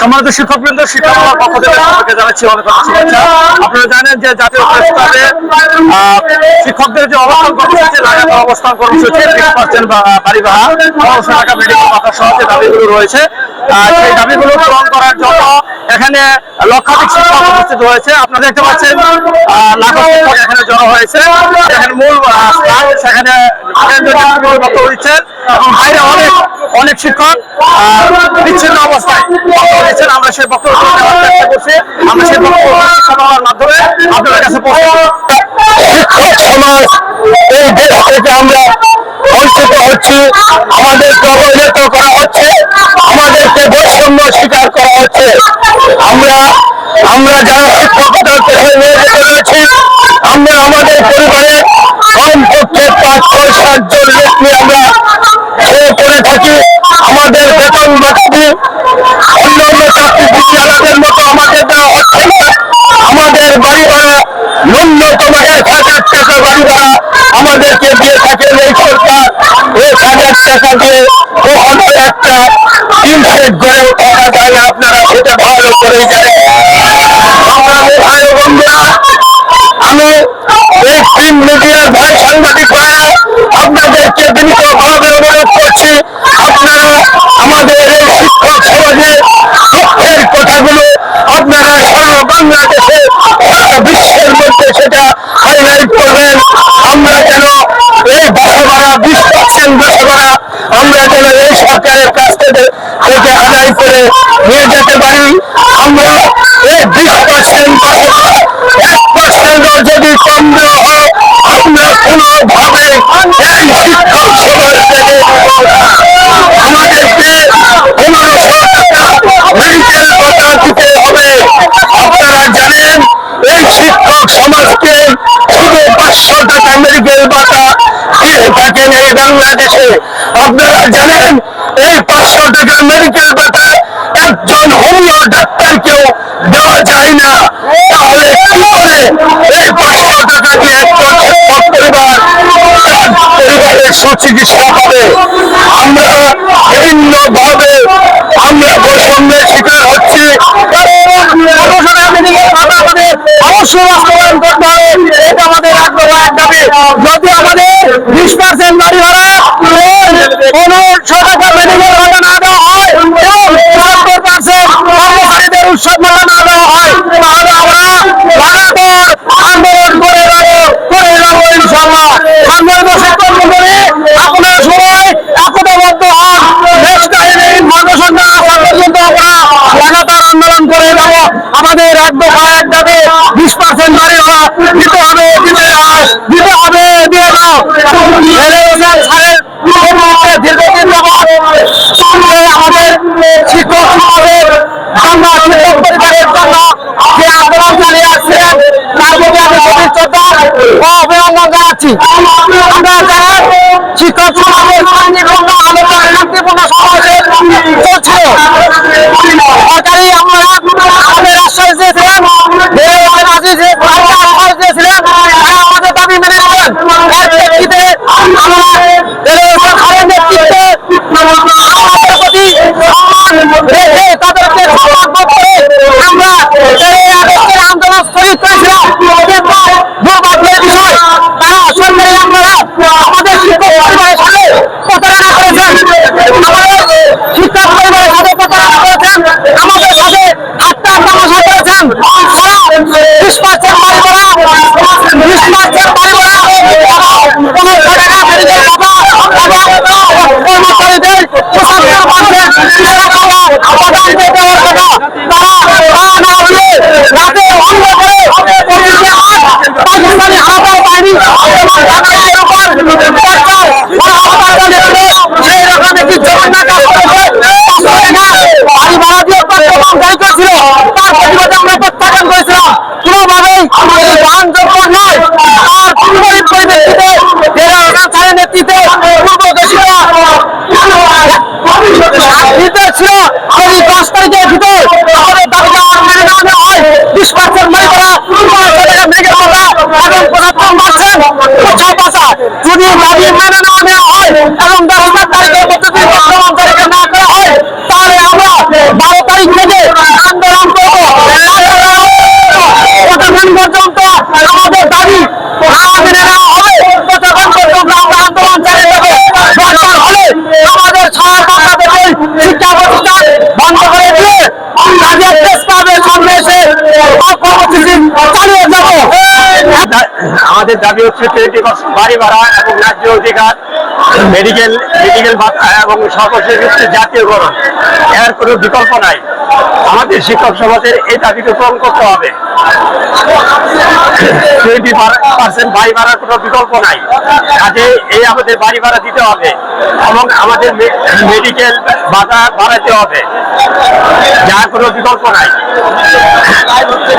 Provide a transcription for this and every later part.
সম্মানিত অনেক শুভেচ্ছা। আপনারা জানেন যে জাতীয় শিক্ষকদের যে অবস্থান কর্মসূচি অবস্থান কর্মসূচি বাড়ি ভাড়া দাবিগুলো রয়েছে সেই দাবিগুলো পূরণ করার জন্য এখানে লক্ষাধিক শিক্ষক উপস্থিত হয়েছে। আপনারা দেখতে পাচ্ছেন লাখো শিক্ষক এখানে জড়ো হয়েছে। এখানে মূল সেখানে বক্তব্য দিচ্ছেন এবং বাইরে অনেক অনেক শিক্ষক বিচ্ছিন্ন অবস্থায়। আমরা সেই বক্তব্য চেষ্টা করছি। আমরা সেই বক্তব্য মাধ্যমে আপনাদের কাছে এই দেশ আমরা অবহেলিত করা হচ্ছে। আমরা আমরা যারা শিক্ষকতার পেশায় নিয়োজিত রয়েছি আমরা আমাদের পরিবারে কমপক্ষে পাঁচ ছয় সাতজন লোক নিয়ে আমরা খেয়ে পড়ে থাকি আমাদের বেতন বাকি অন্যান্য চাকরিজীবীদের মতো আমাদের দেওয়া হচ্ছে না আমাদের বাড়ি ভাড়া ন্যূনতম এক হাজার টাকা বাড়ি ভাড়া আমাদেরকে দিয়ে থাকেন এই সরকার এক টাকা কখনো একটা সেট গড়েও থাকা যায় না, আপনারা সেটা ভালো করে জানেন। সংগ্রামী ভাই বন্ধুরা, আমি এই প্রিন্ট মিডিয়ার ভাই সাংবাদিক হয়ে আপনাদেরকে বিনীতভাবে অনুরোধ করছি আপনারা আমাদের এই শিক্ষক সমাজের দুঃখের কথাগুলো আপনারা সারা বাংলাদেশে সারা বিশ্বের মধ্যে সেটা হাইলাইট করবেন আমরা যেন এই বাসা ভাড়া বিশ পার্সেন্ট বাসা ভাড়া আমরা যেন এই সরকারের কাছ থেকে আদায় করে নিয়ে যেতে পারি। আমরা এই বিশ পার্সেন্ট বাসা ভাড়া এক পার্সেন্টও যদি কম দেওয়া হয় আমরা কোনোভাবে এই শিক্ষক সমাজ থেকে আমাদেরকে পনেরোশো টাকা মেডিকেল ভাতা দিতে হবে আপনারা জানেন এই শিক্ষক সমাজকে শুধু পাঁচশো টাকা মেডিকেল ভাতা দিয়ে বাংলাদেশে। আপনারা জানেন, এই পাঁচশো টাকা মেডিকেল ভাতা একজন হোমিও ডাক্তারকেও দেওয়া যায় না। তাহলে কি করে এই পাঁচশো টাকা দিয়ে একজন পরিবার পরিবারের সুচিকিৎসা পাবে আমরা বিভিন্ন ভাবে আমরা বৈষম্যের শিকার হচ্ছি অবশ্যই বাস্তবায়ন করতে হবে এটা আমাদের আগ্রহ এক দাবি যদি আমাদের বিশ পার্সেন্ট বাড়ি ভাড়া পনেরোশো টাকা মেডিকেল ভাড়া না দেওয়া হয় এবং সত্তর পার্সেন্ট কর্মচারীদের উৎসব ভাড়া না দেওয়া হয় তাহলে আমরা লাগাতার আন্দোলন করে যাব করে যাব ইনশাল্লাহ সাংবাদিক শিক্ষক মন্ডলী আপনার সবাই একতাবদ্ধ হন নেক্সট টাইম এই ইনফরমেশনটা আসা পর্যন্ত আমরা লাগাতার আন্দোলন করে যাব আমাদের এক দফা এক দাবি বাড়ি ভাড়া দিতে হবে, দিতে দিতে হবে দিয়ে দাও দীর্ঘদিন আমাদের শিক্ষক সমাজের জন্য শিক্ষক পরিবারের জন্য যে আন্দোলন চালিয়ে আসছিলেন, তার প্রতি আমি গভীর শ্রদ্ধা ও অভিনন্দন জানাচ্ছি। আমরা যারা শিক্ষক সমাজের শান্তিপূর্ণ আলোচনা শান্তিপূর্ণ সমাজে চলছিল সরকারি আমরা আমাদের আশ্বাস দিয়েছিলেন রেলওয়ে মাঝি যে আমরা আশ্বাস দিয়েছিলেন তারা আমাদের দাবি মেনে নেবেন এর প্রেক্ষিতে আমরা রেলওয়ে সরকারের নেতৃত্বে আমাদের প্রতি সম্মান রেখে তাদেরকে সম্মান বোধ করে আমরা এই আগস্টের আন্দোলন স্থগিত করেছিলাম কিন্তু দুর্ভাগ্যের বিষয় তারা সরকারি আমরা আমাদের শিক্ষক পরিবারের সাথে প্রতারণা করেছেন আমাদের শিক্ষক পরিবারের সাথে প্রতারণা করেছেন। আমাদের সাথে ঠাট্টা তামাশা করেছেন তারা বিশ পার্সেন্ট বাড়ি করা বিশ পার্সেন্ট বাড়ি করা কোনো টাকা মেডিকেল টাকা এবং কর্মচারীদের পঁচাত্তর পার্সেন্ট পদার্থ দেওয়ার কথা তারা তা না দিয়ে রাতে অন্য করে পঁচিশে আট পাকিস্তানি হানাদার বাহিনী বাঙালিদের উপর অত্যাচার গণহত্যা চালিয়েছিল সেই রকম একটি জঘন্য কাজ করেছে তারপরে না বাড়ি ভাড়া দিয়ে প্রত্যেক জারি করেছিল তার প্রতিবাদে আমরা প্রত্যাখ্যান করেছিলাম কোনোভাবেই এই গ্রহণযোগ্য নয় আর পূর্বের পরিপ্রেক্ষিতে জেলা স্যারের নেতৃত্বে পূর্ব ঘোষিত নির্দেশ ছিল যদি দশ তারিখের ভিতর আমাদের দাবিটা মেনে না হয়। পার্সেন্ট মনে করা মেডিকেল কথা এবং পঁচাত্তর পার্সেন্ট উৎসব পাশা যদি দাবি মেনে নেওয়া আমাদের দাবি হচ্ছে বাড়ি ভাড়া এবং ন্যায্য অধিকার। মেডিকেল মেডিকেল ভাতা এবং সর্বশেষ হচ্ছে জাতীয়করণ এর কোনো বিকল্প নাই। আমাদের শিক্ষক সমাজের এই দাবিকে পূরণ করতে হবে। টোয়েন্টি পার্সেন্ট বাড়ি ভাড়ার কোনো বিকল্প নাই। কাজে এই আমাদের বাড়ি ভাড়া দিতে হবে এবং আমাদের মেডিকেল ভাতা বাড়াতে হবে। যার কোনো বিকল্প নাই।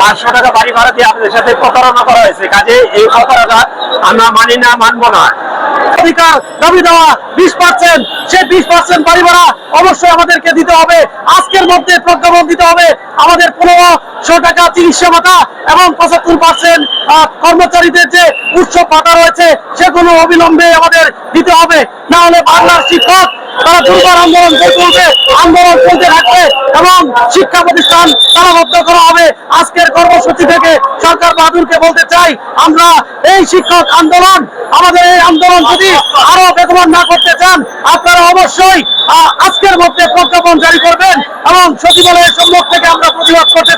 পাঁচশো টাকা বাড়ি ভাড়া দিয়ে আমাদের সাথে প্রতারণা করা হয়েছে। কাজে এই প্রতারণা আমরা মানি না, মানবো না। অধিকার দাবি দেওয়া বিশ পার্সেন্ট সেই বিশ পার্সেন্ট বাড়ি ভাড়া অবশ্যই আমাদেরকে দিতে হবে। আজকের মধ্যে প্রজ্ঞাপন দিতে হবে আমাদের পনেরোশো টাকা চিকিৎসা ভাতা এবং পঁচাত্তর পার্সেন্ট কর্মচারীদের যে উৎসব ভাতা রয়েছে, সেগুলো অবিলম্বে আমাদের দিতে হবে। না হলে বাংলার শিক্ষক তারা দুর্বার আন্দোলন তুলবে, আন্দোলন চলতে থাকবে এবং শিক্ষা প্রতিষ্ঠান তালাবদ্ধ করা হবে। আজকের কর্মসূচি থেকে সরকার বাহাদুরকে বলতে চাই, আমরা এই শিক্ষক আন্দোলন, আমাদের এই আন্দোলন যদি আরও বেগবান না করতে চান, আপনারা অবশ্যই আজকের মধ্যে প্রজ্ঞাপন জারি করবেন এবং সচিবালয়ের সম্মুখ থেকে আমরা প্রতিবাদ করতে